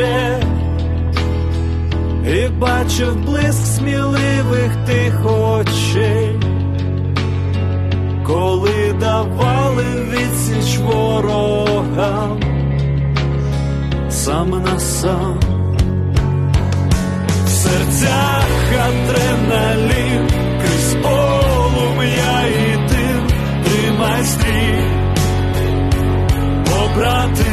плече і бачив блиск сміливих тих очей, коли давали відсіч ворогам сам на сам. В серцях адреналін, крізь полум'я і дим, тримай стрій побратим,